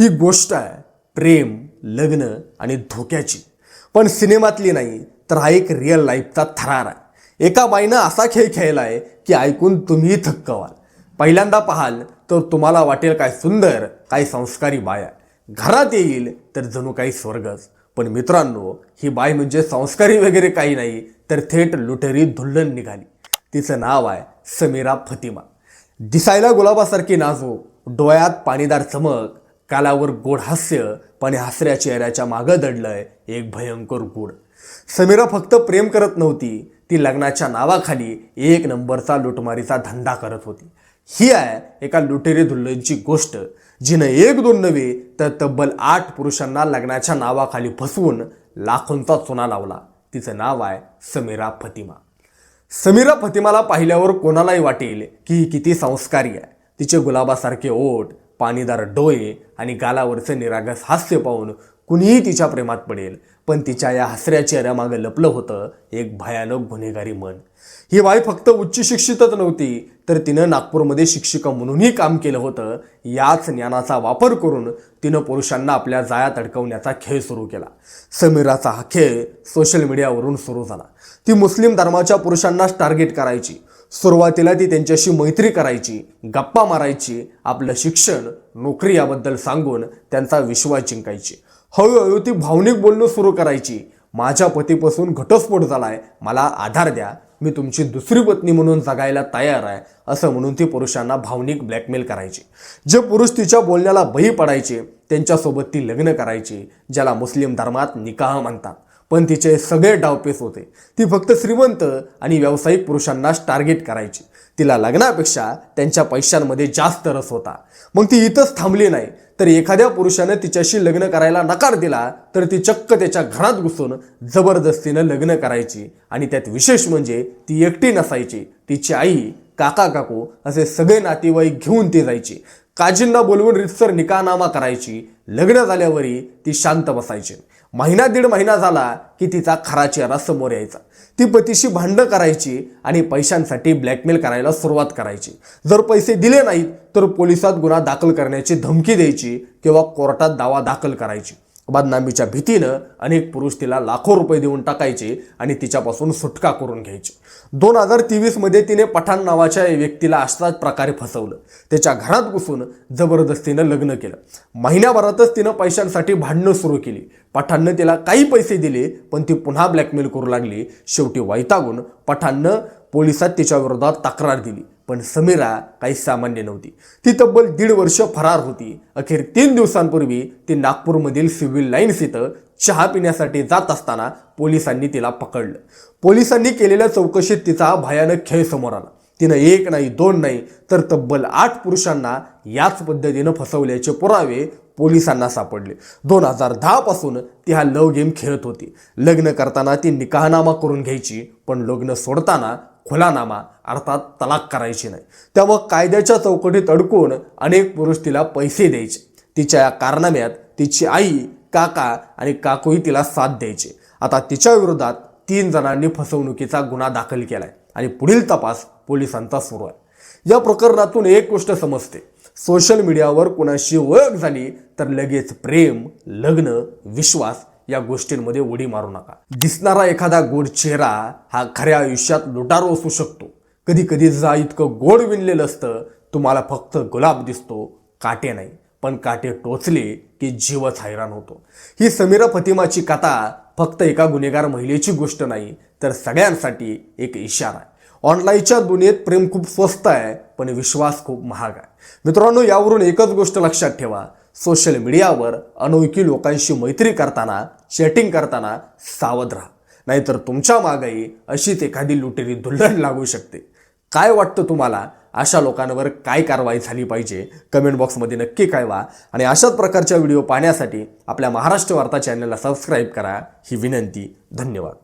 ही गोष्ट आहे प्रेम लग्न आणि धोक्याची. पण सिनेमातली नाही तर हा एक रिअल लाईफचा थरार आहे. एका बाईनं असा खेळ खेळलाय की ऐकून तुम्ही थक्क व्हाल पहिल्यांदा पाहाल तर तुम्हाला वाटेल काय सुंदर काय संस्कारी बाय. आहे घरात येईल तर जणू काही स्वर्गच. पण मित्रांनो ही बाई म्हणजे संस्कारी वगैरे काही नाही तर थेट लुटेरी धुल्लन निघाली. तिचं नाव आहे समीरा फतिमा. दिसायला गुलाबासारखी नाजूक डोळ्यात पाणीदार चमक कालावर गोड हास्य पण हसऱ्या चेहऱ्याच्या मागं दडलंय एक भयंकर गुड समीरा फक्त प्रेम करत नव्हती ती लग्नाच्या नावाखाली एक नंबरचा लुटमारीचा धंदा करत होती. ही आहे एका लुटेरी धुल्लंची गोष्ट जिनं एक दोन नव्हे तर तब्बल आठ पुरुषांना लग्नाच्या नावाखाली फसवून लाखोंचा चुना लावला. तिचं नाव आहे समीरा फतिमा. समीरा फतिमाला पाहिल्यावर कोणालाही वाटेल की ही किती संस्कारी आहे. तिचे गुलाबासारखे ओठ पाणीदार डोळे आणि गालावरचं निरागस हास्य पाहून कुणीही तिच्या प्रेमात पडेल पण तिच्या या हसऱ्या चेहऱ्यामागे लपलं होतं एक भयानक गुन्हेगारी मन. ही बाई फक्त उच्च शिक्षितच नव्हती तर तिनं नागपूरमध्ये शिक्षिका म्हणूनही काम केलं होतं. याच ज्ञानाचा वापर करून तिनं पुरुषांना आपल्या जाळ्यात अडकवण्याचा खेळ सुरू केला. समीराचा हा खेळ सोशल मीडियावरून सुरू झाला. ती मुस्लिम धर्माच्या पुरुषांनाच टार्गेट करायची. सुरुवातीला ती त्यांच्याशी मैत्री करायची गप्पा मारायची आपलं शिक्षण नोकरी याबद्दल सांगून त्यांचा विश्वास जिंकायची. हळूहळू ती भावनिक बोलणं सुरू करायची. माझ्या पतीपासून घटस्फोट झालाय मला आधार द्या मी तुमची दुसरी पत्नी म्हणून जगायला तयार आहे असं म्हणून ती पुरुषांना भावनिक ब्लॅकमेल करायची. जे पुरुष तिच्या बोलण्याला बही पडायचे त्यांच्यासोबत ती लग्न करायची ज्याला मुस्लिम धर्मात निकाह म्हणतात. पण तिचे सगळे डावपेच होते. ती फक्त श्रीमंत आणि व्यावसायिक पुरुषांनाच टार्गेट करायची. तिला लग्नापेक्षा त्यांच्या पैशांमध्ये जास्त रस होता. मग ती इथंच थांबली नाही. तर एखाद्या पुरुषानं तिच्याशी लग्न करायला नकार दिला तर ती चक्क त्याच्या घरात घुसून जबरदस्तीनं लग्न करायची. आणि त्यात विशेष म्हणजे ती एकटी नसायची. तिची आई काका काकू असे सगळे नातेवाईक घेऊन ती जायची. काजींना बोलवून रितसर निकानामा करायची. लग्न झाल्यावरही ती शांत बसायची. महिना दीड महिना झाला की तिचा खरा चेहरा समोर यायचा. ती पतीशी भांडणं करायची आणि पैशांसाठी ब्लॅकमेल करायला सुरुवात करायची. जर पैसे दिले नाहीत तर पोलिसात गुन्हा दाखल करण्याची धमकी द्यायची किंवा कोर्टात दावा दाखल करायची. बदनामीच्या भीतीनं अनेक पुरुष तिला लाखो रुपये देऊन टाकायचे आणि तिच्यापासून सुटका करून घ्यायचे. दोन हजार तेवीसमध्ये तिने पठाण नावाच्या व्यक्तीला अशाच प्रकारे फसवलं. त्याच्या घरात घुसून जबरदस्तीनं लग्न केलं. महिन्याभरातच तिनं पैशांसाठी भांडणं सुरू केली. पठाणनं तिला काही पैसे दिले पण ती पुन्हा ब्लॅकमेल करू लागली. शेवटी वैतागून पठाणनं पोलिसात तिच्या विरोधात तक्रार दिली. पण समीरा काही सामान्य नव्हती. ती तब्बल दीड वर्ष फरार होती. अखेर तीन दिवसांपूर्वी ती नागपूरमधील सिव्हिल लाईन्स इथं चहा पिण्यासाठी जात असताना पोलिसांनी तिला पकडलं. पोलिसांनी केलेल्या चौकशीत तिचा भयानक खेळ समोर आला. तिनं एक नाही दोन नाही तर तब्बल आठ पुरुषांना याच पद्धतीनं फसवल्याचे पुरावे पोलिसांना सापडले. दोन हजार दहा पासून ती हा लव गेम खेळत होती. लग्न करताना ती निकाहनामा करून घ्यायची पण लग्न सोडताना खुलानामा अर्थात तलाक करायची नाही. त्यामुळं कायद्याच्या चौकटीत अडकून अनेक पुरुष तिला पैसे द्यायचे. तिच्या या कारनाम्यात तिची आई काका आणि काकूही तिला साथ द्यायचे. आता तिच्या विरोधात तीन जणांनी फसवणुकीचा गुन्हा दाखल केला आहे आणि पुढील तपास पोलिसांचा सुरू आहे. या प्रकरणातून एक गोष्ट समजते. सोशल मीडियावर कुणाशी ओळख झाली तर लगेच प्रेम लग्न विश्वास या गोष्टींमध्ये उडी मारू नका. दिसणारा एखादा गोड चेहरा हा खऱ्या आयुष्यात लुटारू असू शकतो. कधी कधी जा इतकं गोड विणलेलं असतं तुम्हाला फक्त गुलाब दिसतो काटे नाही. पण काटे टोचले की जीवच हैराण होतो. ही समीरा फतिमाची कथा फक्त एका गुन्हेगार महिलेची गोष्ट नाही तर सगळ्यांसाठी एक इशारा आहे. ऑनलाईनच्या दुनियेत प्रेम खूप स्वस्त आहे पण विश्वास खूप महाग आहे. मित्रांनो यावरून एकच गोष्ट लक्षात ठेवा. सोशल मीडियावर अनोळखी लोकांशी मैत्री करताना चॅटिंग करताना सावध राहा. नाहीतर तुमच्या मागाई अशीच एखादी लुटेरी दुल्हन लागू शकते. काय वाटतं तुम्हाला? अशा लोकांवर काय कारवाई झाली पाहिजे? कमेंट बॉक्समध्ये नक्की कळवा. आणि अशाच प्रकारच्या व्हिडिओ पाहण्यासाठी आपल्या महाराष्ट्र वार्ता चॅनलला सबस्क्राईब करा. ही विनंती. धन्यवाद.